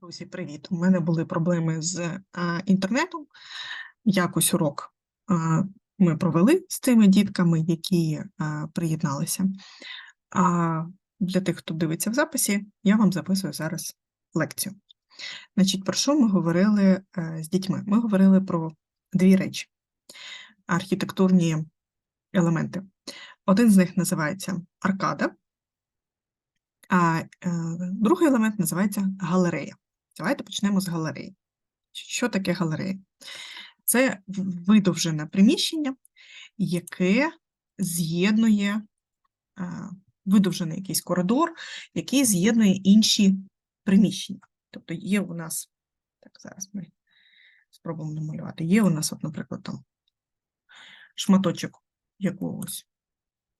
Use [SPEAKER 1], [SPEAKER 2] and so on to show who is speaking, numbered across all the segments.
[SPEAKER 1] Друзі, привіт! У мене були проблеми з а, інтернетом. Якось урок а, ми провели з цими дітками, які а, приєдналися. А для тих, хто дивиться в записі, я вам записую зараз лекцію. Значить, про що ми говорили е, з дітьми? Ми говорили про дві речі: архітектурні елементи. Один з них називається аркада, а е, другий елемент називається галерея. Давайте почнемо з галереї. Що таке галерея? Це видовжене приміщення, яке з'єднує видовжений якийсь коридор, який з'єднує інші приміщення. Тобто є у нас, так, зараз ми спробуємо намалювати. Є у нас, от, наприклад, там шматочок якогось,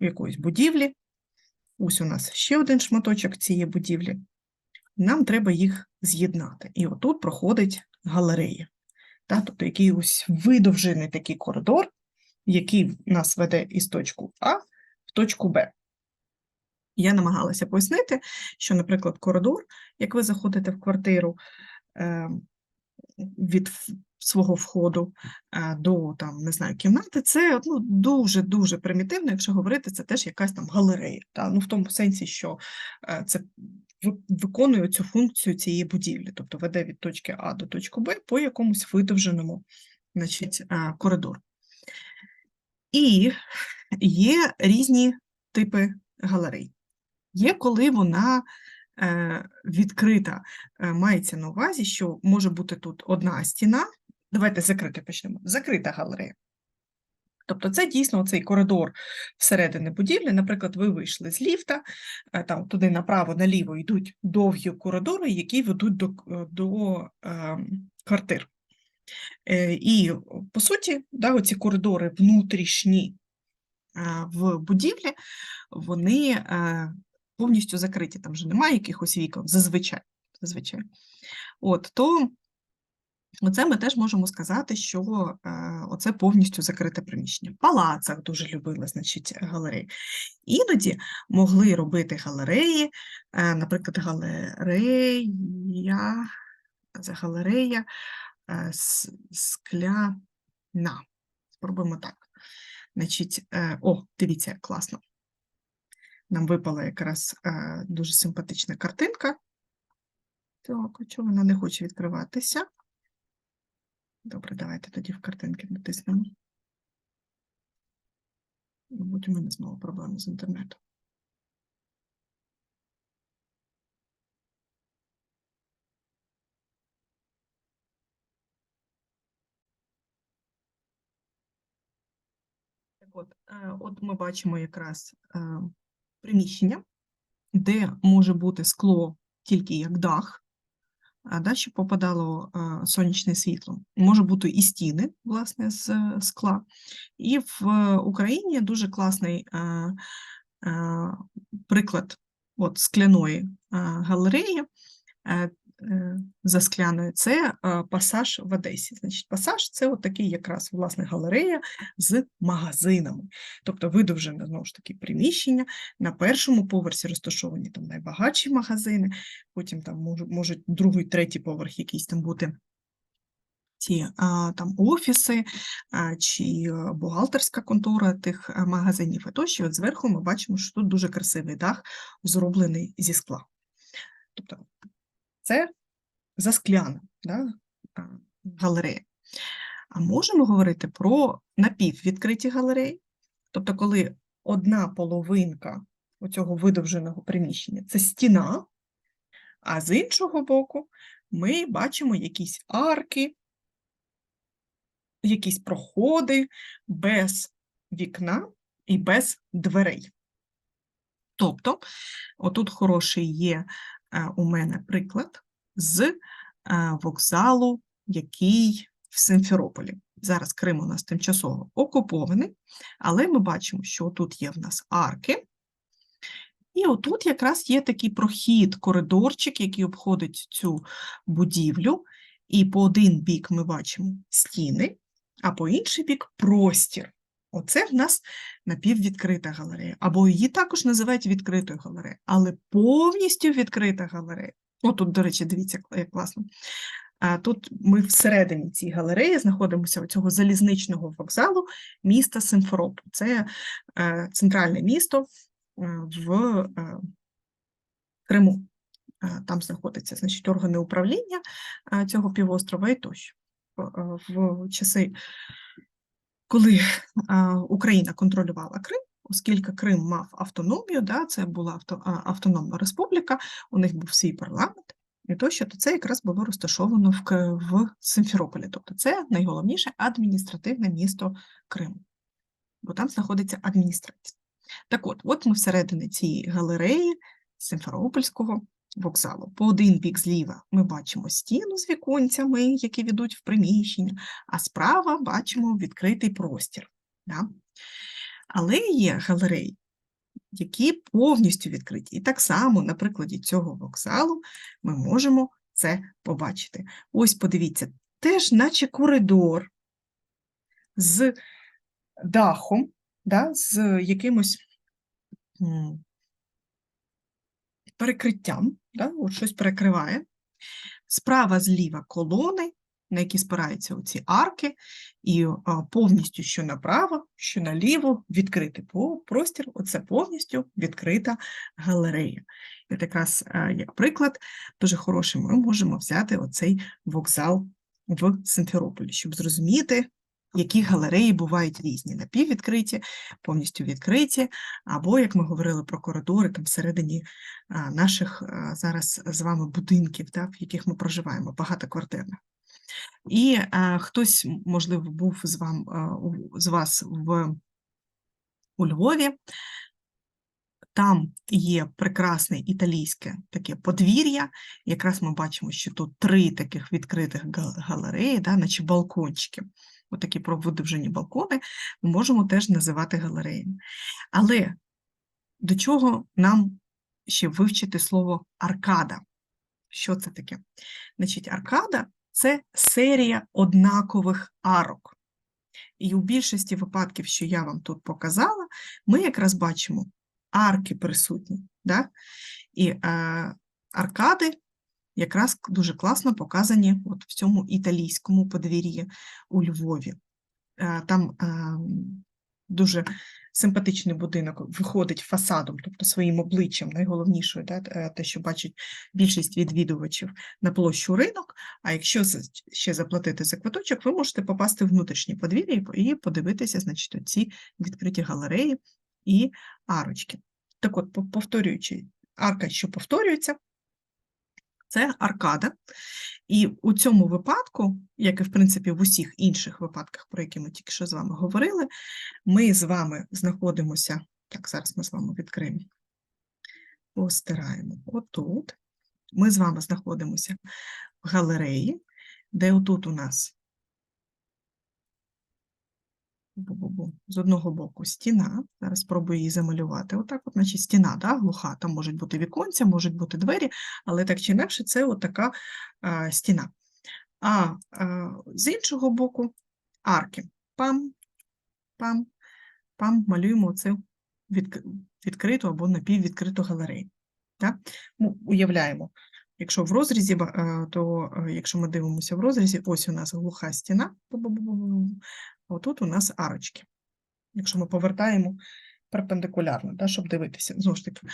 [SPEAKER 1] якоїсь будівлі. Ось у нас ще один шматочок цієї будівлі. Нам треба їх з'єднати. І отут проходить галерея. Та? Тобто який ось видовжений такий коридор, який нас веде із точку А в точку Б. Я намагалася пояснити, що, наприклад, коридор, як ви заходите в квартиру е, від свого входу е, до там, не знаю, кімнати, це ну, дуже-дуже примітивно, якщо говорити, це теж якась там галерея. Та? Ну, в тому сенсі, що е, це виконує цю функцію цієї будівлі, тобто веде від точки А до точки Б по якомусь видовженому значить, е, коридору. І є різні типи галерей. Є, коли вона е, відкрита, е, мається на увазі, що може бути тут одна стіна. Давайте закрити почнемо. Закрита галерея. Тобто це дійсно цей коридор всередини будівлі. Наприклад, ви вийшли з ліфта, е, там туди направо, наліво йдуть довгі коридори, які ведуть до, до е, квартир. Е, І, по суті, да, оці коридори внутрішні е, в будівлі, вони е, повністю закриті, там вже немає якихось вікон, зазвичай. зазвичай. От, то оце ми теж можемо сказати, що е, оце повністю закрите приміщення. В палацах дуже любили, значить, галереї. Іноді могли робити галереї, е, наприклад, галерея, це галерея е, скляна. Спробуємо так. Значить, е, о, дивіться, як класно. Нам випала якраз е, дуже симпатична картинка. Так, чого вона не хоче відкриватися? Добре, давайте тоді в картинки натиснемо. Мабуть, у мене знову проблеми з інтернетом. От, е, от ми бачимо якраз е, приміщення, де може бути скло тільки як дах, а далі попадало е, сонячне світло. Може бути і стіни, власне, з е, скла. І в е, Україні дуже класний приклад от, скляної галереї. Е, За скляною, це е, пасаж в Одесі. Значить, пасаж це от якраз власне галерея з магазинами. Тобто видовжене знову ж таки приміщення. На першому поверсі розташовані там найбагатші магазини, потім там можуть, другий, третій поверх якийсь там бути а, там офіси чи е, бухгалтерська контора тих магазинів. І тощо от зверху ми бачимо, що тут дуже красивий дах, зроблений зі скла. Тобто це заскляна да, галерея. А можемо говорити про напіввідкриті галереї, тобто, коли одна половинка оцього видовженого приміщення це стіна, а з іншого боку ми бачимо якісь арки, якісь проходи без вікна і без дверей. Тобто, отут хороший є у мене приклад з е, вокзалу, який в Симферополі. Зараз Крим у нас тимчасово окупований, але ми бачимо, що тут є в нас арки, і отут якраз є такий прохід, коридорчик, який обходить цю будівлю. І по один бік ми бачимо стіни, а по інший бік простір. Оце в нас напіввідкрита галерея, або її також називають відкритою галереєю, але повністю відкрита галерея О, тут, до речі, дивіться, як класно. А тут ми всередині цієї галереї знаходимося у цього залізничного вокзалу міста Симферополь. Це е, центральне місто е, в е, Криму. Е, Там знаходяться значить, органи управління е, цього півострова і тощо. В- В часи, коли Україна контролювала Крим, оскільки Крим мав автономію, да, це була авто, автономна республіка, у них був свій парламент, і тощо, то це якраз було розташовано в, в Симферополі. Тобто це найголовніше адміністративне місто Криму, бо там знаходиться адміністрація. Так от, от ми всередині цієї галереї Симферопольського вокзалу. По один бік зліва ми бачимо стіну з віконцями, які ведуть в приміщення, а справа бачимо відкритий простір. Да? Але є галереї, які повністю відкриті. І так само на прикладі цього вокзалу ми можемо це побачити. Ось подивіться, теж наче коридор з дахом, да, з якимось перекриттям, да, от щось перекриває. Справа зліва колони, на які спираються оці арки, і а, повністю що направо, що наліво відкритий простір. Оце повністю відкрита галерея. І якраз як приклад, дуже хороший, ми можемо взяти оцей вокзал в Симферополі, щоб зрозуміти, які галереї бувають різні, напіввідкриті, повністю відкриті, або, як ми говорили про коридори, там всередині наших зараз з вами будинків, да, в яких ми проживаємо, багатоквартирних. І а, хтось, можливо, був з, вам, а, з вас в, у Львові. Там є прекрасне італійське таке подвір'я. Якраз ми бачимо, що тут три таких відкритих галереї, да, наче балкончики. Отакі провидовжені балкони ми можемо теж називати галереями. Але до чого нам ще вивчити слово аркада? Що це таке? Значить, аркада це серія однакових арок. І у більшості випадків, що я вам тут показала, ми якраз бачимо арки присутні. Да? І е, аркади якраз дуже класно показані от в цьому італійському подвір'ї у Львові. Е, Там е, дуже симпатичний будинок виходить фасадом, тобто своїм обличчям, найголовнішою, е, те, що бачить більшість відвідувачів на площу ринок. А якщо ще заплатити за квиточок, ви можете попасти в внутрішнє подвір'я і подивитися, значить, ці відкриті галереї і арочки. Так от, повторюючи, арка, що повторюється, це аркада. І у цьому випадку, як і в принципі в усіх інших випадках, про які ми тільки що з вами говорили, ми з вами знаходимося. Так, зараз ми з вами відкриємо. Постираємо отут. Ми з вами знаходимося в галереї, де отут у нас бу-бу-бу, з одного боку стіна. Зараз спробую її замалювати. Отак, от, значить, стіна, да, глуха. Там можуть бути віконця, можуть бути двері, але так чи інакше, це отака а, стіна. А, а з іншого боку арки. Пам, пам, пам, малюємо цю відк- відкриту або напіввідкриту галерею. Так? Ну, уявляємо, якщо в розрізі, е, то е, якщо ми дивимося в розрізі, ось у нас глуха стіна, отут у нас арочки. Якщо ми повертаємо перпендикулярно, да, щоб дивитися. Знову ж таки,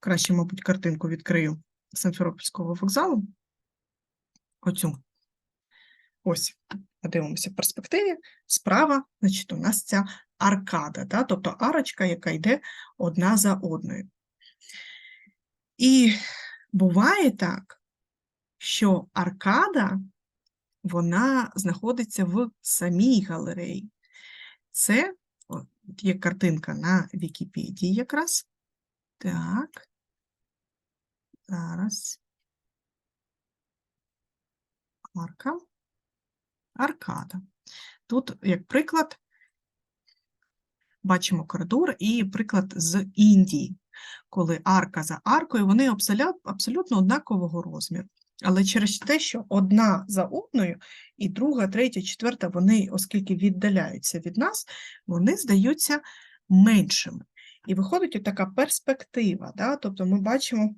[SPEAKER 1] краще, мабуть, картинку відкрию Симферопольського вокзалу. Оцю. Ось, подивимося в перспективі. Справа, значить, у нас ця аркада, да, тобто арочка, яка йде одна за одною. І буває так, що аркада, вона знаходиться в самій галереї. Це от, є картинка на Вікіпедії якраз. Так. Зараз. Арка. Аркада. Тут, як приклад, бачимо коридор і приклад з Індії, коли арка за аркою, вони абсолютно однакового розміру. Але через те, що одна за одною, і друга, третя, четверта, вони, оскільки віддаляються від нас, вони здаються меншими. І виходить така перспектива. Да? Тобто ми бачимо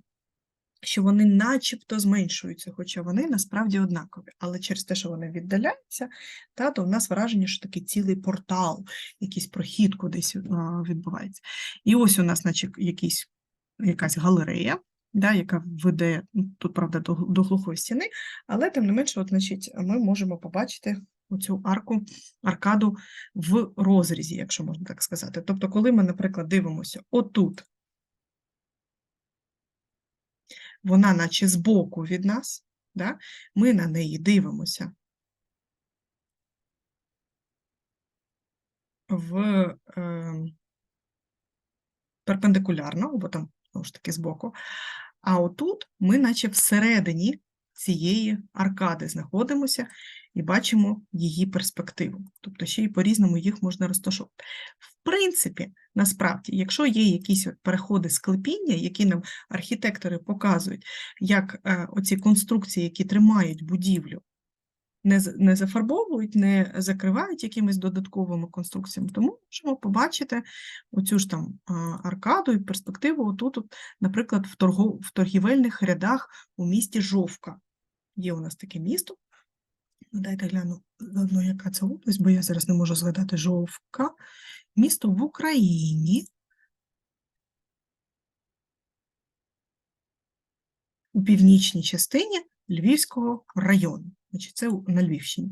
[SPEAKER 1] що вони начебто зменшуються, хоча вони насправді однакові. Але через те, що вони віддаляються, та, то в нас враження, що такий цілий портал, якийсь прохід кудись відбувається. І ось у нас, наче, якийсь, якась галерея, да, яка веде, ну, тут, правда, до, до глухої стіни, але тим не менше, от, значить, ми можемо побачити оцю арку, аркаду в розрізі, якщо можна так сказати. Тобто, коли ми, наприклад, дивимося отут, вона наче збоку від нас, да? ми на неї дивимося в е, перпендикулярно, або там, знову ж таки, збоку. А отут ми, наче всередині цієї аркади знаходимося і бачимо її перспективу. Тобто ще й по-різному їх можна розташувати. В принципі, насправді, якщо є якісь переходи склепіння, які нам архітектори показують, як е, оці конструкції, які тримають будівлю, не, не зафарбовують, не закривають якимись додатковими конструкціями, тому можемо побачити оцю ж там аркаду і перспективу отут, от, наприклад, в, торгов, в торгівельних рядах у місті Жовка. Є у нас таке місто. Ну, Дайте гляну заодно, яка це область, бо я зараз не можу згадати Жовка. Місто в Україні. У північній частині Львівського району. Значить, це на Львівщині.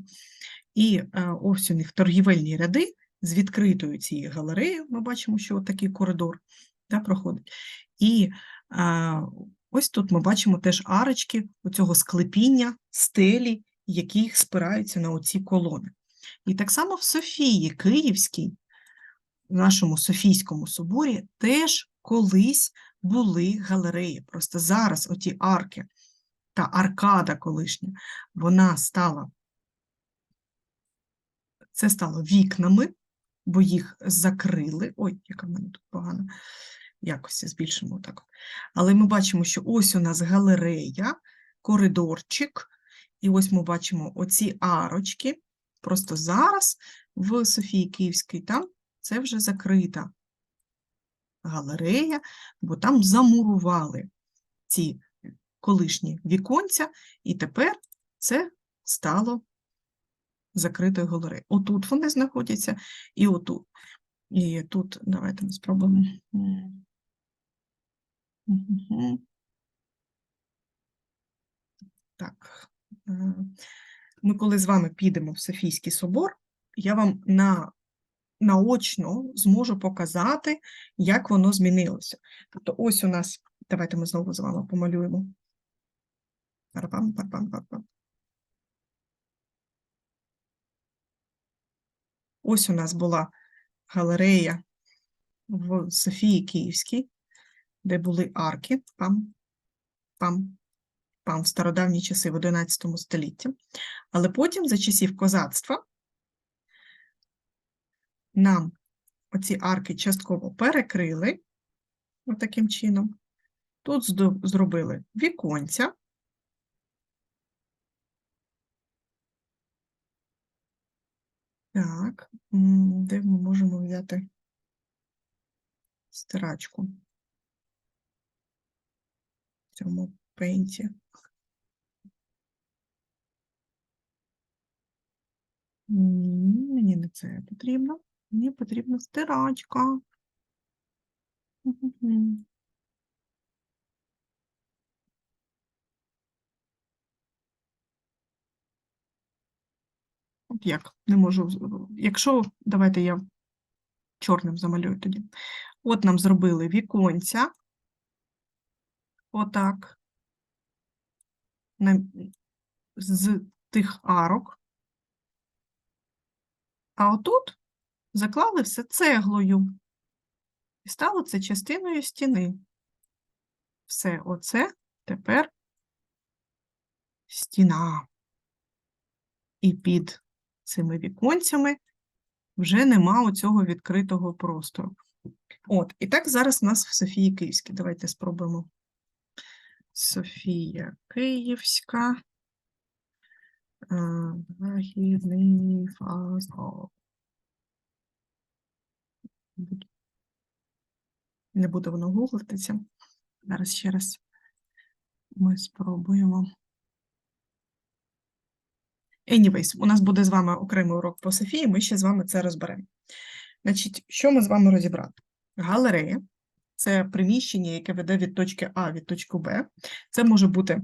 [SPEAKER 1] І е, ось у них торгівельні ряди з відкритою цією галереєю. Ми бачимо, що такий коридор да, проходить. І е, ось тут ми бачимо теж арочки оцього склепіння, стелі, які спираються на оці колони. І так само в Софії Київській, в нашому Софійському соборі, теж колись були галереї. Просто зараз оті арки та аркада колишня, вона стала, це стало вікнами, бо їх закрили. Ой, яка в мене тут погана якості збільшимо так. Але ми бачимо, що ось у нас галерея, коридорчик, і ось ми бачимо оці арочки. Просто зараз в Софії Київській там це вже закрита галерея, бо там замурували ці колишні віконця, і тепер це стало закритою галереєю. Отут вони знаходяться, і отут. І тут давайте ми спробуємо. Так. е, Ми коли з вами підемо в Софійський собор, я вам на, наочно зможу показати, як воно змінилося. Тобто ось у нас, давайте ми знову з вами помалюємо. Парапам, парапам, парапам. Ось у нас була галерея в Софії Київській, де були арки, пам, пам, пам, в стародавні часи, в 11 столітті. Але потім, за часів козацтва, нам оці арки частково перекрили, отаким чином. Тут зробили віконця, Так, де ми можемо взяти стирачку в цьому пейнті? Ні, Мені не це потрібно. Мені потрібна стирачка. От як? Не можу. Якщо, давайте я чорним замалюю тоді. От нам зробили віконця. Отак. З тих арок. А отут заклали все цеглою. І стало це частиною стіни. Все оце тепер стіна. І під цими віконцями вже нема оцього відкритого простору. От, і так зараз у нас в Софії Київській. Давайте спробуємо. Софія Київська. Західний фасад. Не буде воно гуглитися. Зараз ще раз ми спробуємо. Anyways, у нас буде з вами окремий урок по Софії, ми ще з вами це розберемо. Значить, що ми з вами розібрали? Галерея це приміщення, яке веде від точки А від точки Б. Це може бути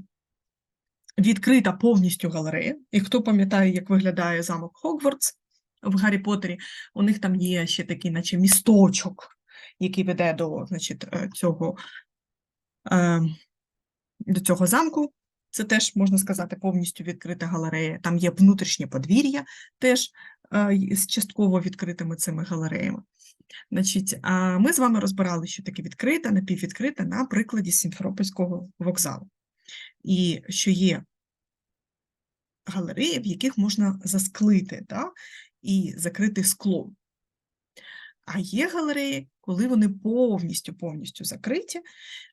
[SPEAKER 1] відкрита повністю галерея. І хто пам'ятає, як виглядає замок Хогвартс в Гаррі Поттері, у них там є ще такий, наче місточок, який веде до значить, е, цього, е, до цього замку. Це теж, можна сказати, повністю відкрита галерея. Там є внутрішнє подвір'я, теж е, з частково відкритими цими галереями. Значить, а ми з вами розбирали, що таке відкрита, напіввідкрита на прикладі Сімферопольського вокзалу. І що є галереї, в яких можна засклити да, і закрити склом. А є галереї, коли вони повністю повністю закриті,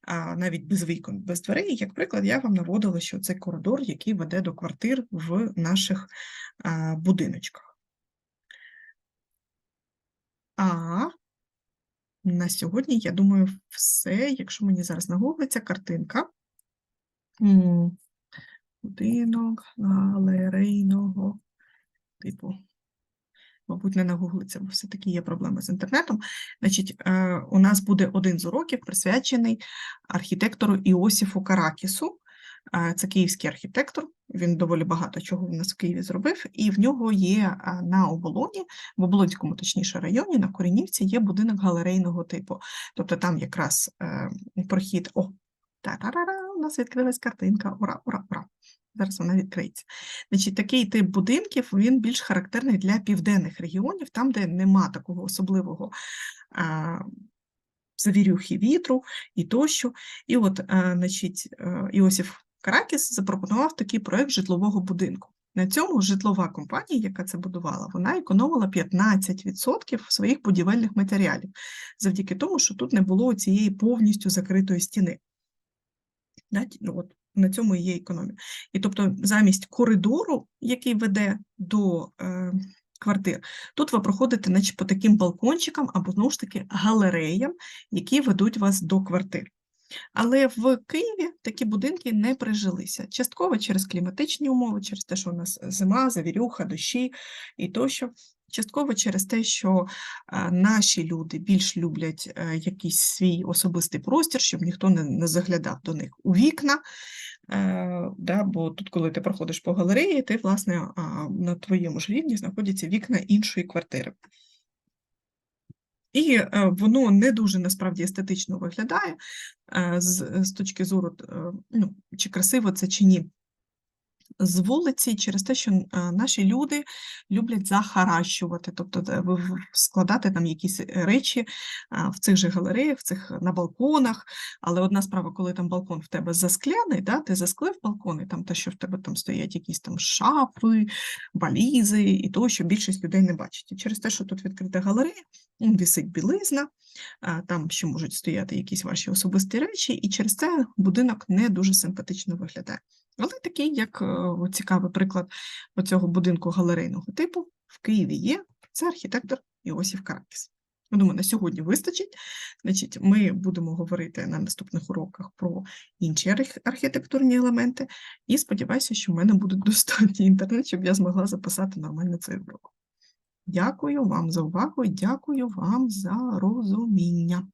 [SPEAKER 1] а навіть без вікон, без дверей. Як приклад, я вам наводила, що це коридор, який веде до квартир в наших будиночках. А на сьогодні, я думаю, все. Якщо мені зараз нагуглиться картинка. Будинок галерейного типу. Мабуть, не нагуглиться, бо все-таки є проблеми з інтернетом. Значить, е, у нас буде один з уроків присвячений архітектору Іосіфу Каракісу. Е, Це київський архітектор, він доволі багато чого в нас в Києві зробив, і в нього є е, на оболоні, в Оболонському, точніше, районі, на Коренівці є будинок галерейного типу. Тобто там якраз прохід. О, та-ра-ра-ра, у нас відкрилась картинка. Ура, ура, ура. Зараз вона відкриється. Значить, такий тип будинків він більш характерний для південних регіонів, там, де нема такого особливого а, завірюхи вітру і тощо. І от, а, значить, е, Іосиф Каракіс запропонував такий проект житлового будинку. На цьому житлова компанія, яка це будувала, вона економила 15% своїх будівельних матеріалів, завдяки тому, що тут не було цієї повністю закритої стіни. Ну, от, на цьому і є економія. І тобто замість коридору, який веде до е, квартир, тут ви проходите наче по таким балкончикам або знову ж таки галереям, які ведуть вас до квартир. Але в Києві такі будинки не прижилися. Частково через кліматичні умови, через те, що у нас зима, завірюха, дощі і тощо. Частково через те, що наші люди більш люблять е, якийсь свій особистий простір, щоб ніхто не, не заглядав до них у вікна. Е, да, бо тут, коли ти проходиш по галереї, ти, власне, на твоєму ж рівні знаходяться вікна іншої квартири. І е, воно не дуже насправді естетично виглядає е, з, з точки зору, е, ну, чи красиво це чи ні. З вулиці через те, що е, наші люди люблять захаращувати, тобто в- складати там якісь е, речі в цих же галереях, в цих на балконах. Але одна справа, коли там балкон в тебе заскляний, да, ти засклив балкон, і там те, що в тебе там стоять якісь там шафи, валізи і то, що більшість людей не бачить. І через те, що тут відкрита галерея, висить білизна, там ще можуть стояти якісь ваші особисті речі, і через це будинок не дуже симпатично виглядає. Але такий, як е, цікавий приклад оцього будинку галерейного типу в Києві є, це архітектор Іосиф Каракіс. Я думаю, на сьогодні вистачить. Значить, ми будемо говорити на наступних уроках про інші архітектурні елементи, і сподіваюся, що в мене буде достатньо інтернет, щоб я змогла записати нормально цей урок. Дякую вам за увагу і дякую вам за розуміння.